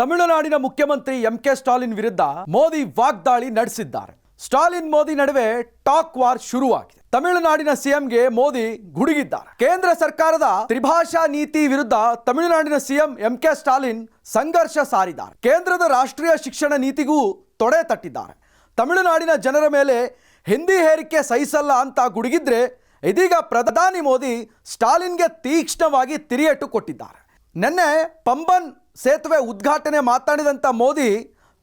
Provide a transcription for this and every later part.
ತಮಿಳುನಾಡಿನ ಮುಖ್ಯಮಂತ್ರಿ M K Stalin ವಿರುದ್ಧ ಮೋದಿ ವಾಗ್ದಾಳಿ ನಡೆಸಿದ್ದಾರೆ. ಸ್ಟಾಲಿನ್ ಮೋದಿ ನಡುವೆ ಟಾಕ್ ವಾರ್ ಶುರುವಾಗಿದೆ. ತಮಿಳುನಾಡಿನ ಸಿಎಂಗೆ ಮೋದಿ ಗುಡುಗಿದ್ದಾರೆ. ಕೇಂದ್ರ ಸರ್ಕಾರದ ತ್ರಿಭಾಷಾ ನೀತಿ ವಿರುದ್ಧ ತಮಿಳುನಾಡಿನ ಸಿಎಂ ಎಂ ಕೆ ಸ್ಟಾಲಿನ್ ಸಂಘರ್ಷ ಸಾರಿದ್ದಾರೆ. ಕೇಂದ್ರದ ರಾಷ್ಟ್ರೀಯ ಶಿಕ್ಷಣ ನೀತಿಗೂ ತೊಡೆ ತಟ್ಟಿದ್ದಾರೆ. ತಮಿಳುನಾಡಿನ ಜನರ ಮೇಲೆ ಹಿಂದಿ ಹೇರಿಕೆ ಸಹಿಸಲ್ಲ ಅಂತ ಗುಡುಗಿದ್ರೆ ಇದೀಗ ಪ್ರಧಾನಿ ಮೋದಿ ಸ್ಟಾಲಿನ್ಗೆ ತೀಕ್ಷ್ಣವಾಗಿ ತಿರಿಯೇಟು ಕೊಟ್ಟಿದ್ದಾರೆ. ನಿನ್ನೆ ಪಂಬನ್ ಸೇತುವೆ ಉದ್ಘಾಟನೆ ಮಾತನಾಡಿದಂಥ ಮೋದಿ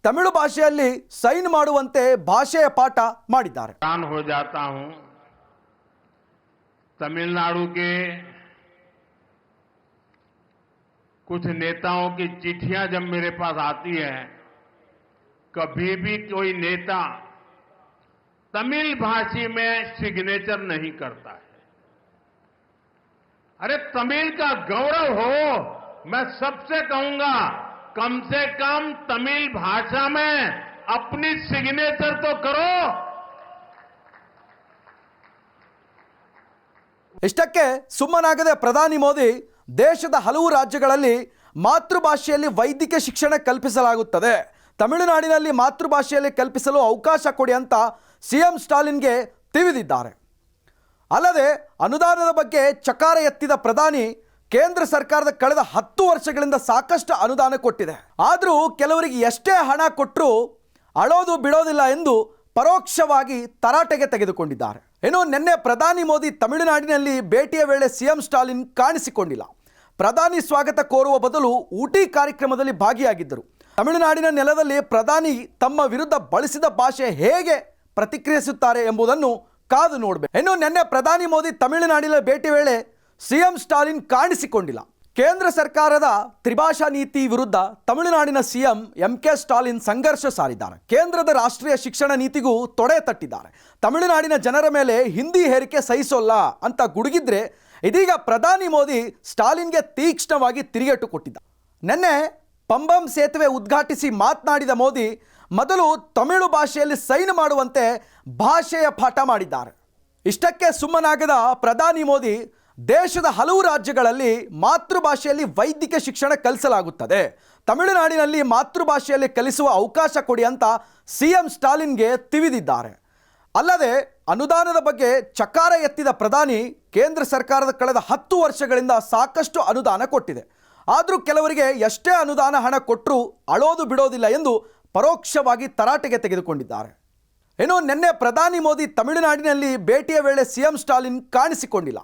ತಮಿಳು ಭಾಷೆಯಲ್ಲಿ ಸೈನ್ ಮಾಡುವಂತೆ ಭಾಷೆಯ ಪಾಠ ಮಾಡಿದ್ದಾರೆ हैरान हो जाता हूं तमिलनाडु के कुछ नेताओं की चिट्ठियां जब मेरे पास आती है कभी भी कोई नेता तमिल भाषी में सिग्नेचर नहीं करता है अरे तमिल का गौरव हो मैं सबसे कहूंगा कम से कम तमिल भाषा में अपनी सिग्नेचर तो करो ಇಷ್ಟಕ್ಕೆ ಸುಮ್ಮನಾಗದೆ ಪ್ರಧಾನಿ ಮೋದಿ ದೇಶದ ಹಲವು ರಾಜ್ಯಗಳಲ್ಲಿ ಮಾತೃಭಾಷೆಯಲ್ಲಿ ವೈದ್ಯಕೀಯ ಶಿಕ್ಷಣ ಕಲ್ಪಿಸಲಾಗುತ್ತದೆ ತಮಿಳುನಾಡಿನಲ್ಲಿ ಮಾತೃಭಾಷೆಯಲ್ಲಿ ಕಲ್ಪಿಸಲು ಅವಕಾಶ ಕೊಡಿ ಅಂತ ಸಿಎಂ ಸ್ಟಾಲಿನ್ಗೆ ತಿವಿದಿದ್ದಾರೆ ಅಲ್ಲದೆ ಅನುದಾನದ ಬಗ್ಗೆ ಚಕಾರ ಎತ್ತಿದ ಪ್ರಧಾನಿ ಕೇಂದ್ರ ಸರ್ಕಾರದ ಕಳೆದ ಹತ್ತು ವರ್ಷಗಳಿಂದ ಸಾಕಷ್ಟು ಅನುದಾನ ಕೊಟ್ಟಿದೆ. ಆದರೂ ಕೆಲವರಿಗೆ ಎಷ್ಟೇ ಹಣ ಕೊಟ್ಟರೂ ಅಳೋದು ಬಿಡೋದಿಲ್ಲ ಎಂದು ಪರೋಕ್ಷವಾಗಿ ತರಾಟೆಗೆ ತೆಗೆದುಕೊಂಡಿದ್ದಾರೆ. ಇನ್ನು ನಿನ್ನೆ ಪ್ರಧಾನಿ ಮೋದಿ ತಮಿಳುನಾಡಿನಲ್ಲಿ ಭೇಟಿಯ ವೇಳೆ ಸಿಎಂ ಸ್ಟಾಲಿನ್ ಕಾಣಿಸಿಕೊಂಡಿಲ್ಲ. ಪ್ರಧಾನಿ ಸ್ವಾಗತ ಕೋರುವ ಬದಲು ಊಟಿ ಕಾರ್ಯಕ್ರಮದಲ್ಲಿ ಭಾಗಿಯಾಗಿದ್ದರು. ತಮಿಳುನಾಡಿನ ನೆಲದಲ್ಲಿ ಪ್ರಧಾನಿ ತಮ್ಮ ವಿರುದ್ಧ ಬಳಸಿದ ಭಾಷೆ ಹೇಗೆ ಪ್ರತಿಕ್ರಿಯಿಸುತ್ತಾರೆ ಎಂಬುದನ್ನು ಕಾದು ನೋಡಬೇಕು. ಇನ್ನು ನಿನ್ನೆ ಪ್ರಧಾನಿ ಮೋದಿ ತಮಿಳುನಾಡಿನ ಭೇಟಿ ವೇಳೆ ಸಿಎಂ ಸ್ಟಾಲಿನ್ ಕಾಣಿಸಿಕೊಂಡಿಲ್ಲ. ಕೇಂದ್ರ ಸರ್ಕಾರದ ತ್ರಿಭಾಷಾ ನೀತಿ ವಿರುದ್ಧ ತಮಿಳುನಾಡಿನ ಸಿಎಂ ಎಂ ಕೆ ಸ್ಟಾಲಿನ್ ಸಂಘರ್ಷ ಸಾರಿದ್ದಾರೆ. ಕೇಂದ್ರದ ರಾಷ್ಟ್ರೀಯ ಶಿಕ್ಷಣ ನೀತಿಗೂ ತೊಡೆ ತಟ್ಟಿದ್ದಾರೆ. ತಮಿಳುನಾಡಿನ ಜನರ ಮೇಲೆ ಹಿಂದಿ ಹೇರಿಕೆ ಸಹಿಸೋಲ್ಲ ಅಂತ ಗುಡುಗಿದ್ರೆ ಇದೀಗ ಪ್ರಧಾನಿ ಮೋದಿ ಸ್ಟಾಲಿನ್ಗೆ ತೀಕ್ಷ್ಣವಾಗಿ ತಿರುಗೇಟು ಕೊಟ್ಟಿದ್ದ ನಿನ್ನೆ ಪಂಬಂ ಸೇತುವೆ ಉದ್ಘಾಟಿಸಿ ಮಾತನಾಡಿದ ಮೋದಿ, ಮೊದಲು ತಮಿಳು ಭಾಷೆಯಲ್ಲಿ ಸೈನ್ ಮಾಡುವಂತೆ ಭಾಷೆಯ ಪಾಠ ಮಾಡಿದ್ದಾರೆ. ಇಷ್ಟಕ್ಕೆ ಸುಮ್ಮನಾಗದ ಪ್ರಧಾನಿ ಮೋದಿ ದೇಶದ ಹಲವು ರಾಜ್ಯಗಳಲ್ಲಿ ಮಾತೃಭಾಷೆಯಲ್ಲಿ ವೈದ್ಯಕೀಯ ಶಿಕ್ಷಣ ಕಲಿಸಲಾಗುತ್ತದೆ. ತಮಿಳುನಾಡಿನಲ್ಲಿ ಮಾತೃಭಾಷೆಯಲ್ಲಿ ಕಲಿಸುವ ಅವಕಾಶ ಕೊಡಿ ಅಂತ ಸಿ ಎಂ ಸ್ಟಾಲಿನ್ಗೆ ತಿವಿದಿದ್ದಾರೆ. ಅಲ್ಲದೆ ಅನುದಾನದ ಬಗ್ಗೆ ಚಕಾರ ಎತ್ತಿದ ಪ್ರಧಾನಿ ಕೇಂದ್ರ ಸರ್ಕಾರದ ಕಳೆದ ಹತ್ತು ವರ್ಷಗಳಿಂದ ಸಾಕಷ್ಟು ಅನುದಾನ ಕೊಟ್ಟಿದೆ. ಆದರೂ ಕೆಲವರಿಗೆ ಎಷ್ಟೇ ಅನುದಾನ ಹಣ ಕೊಟ್ಟರೂ ಅಳೋದು ಬಿಡೋದಿಲ್ಲ ಎಂದು ಪರೋಕ್ಷವಾಗಿ ತರಾಟೆಗೆ ತೆಗೆದುಕೊಂಡಿದ್ದಾರೆ. ಏನೋ ನಿನ್ನೆ ಪ್ರಧಾನಿ ಮೋದಿ ತಮಿಳುನಾಡಿನಲ್ಲಿ ಭೇಟಿಯ ವೇಳೆ ಸಿಎಂ ಸ್ಟಾಲಿನ್ ಕಾಣಿಸಿಕೊಂಡಿಲ್ಲ.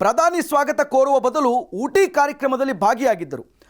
ಪ್ರಧಾನಿ ಸ್ವಾಗತ ಕೋರುವ ಬದಲು ಊಟಿ ಕಾರ್ಯಕ್ರಮದಲ್ಲಿ ಭಾಗಿಯಾಗಿದ್ದರು.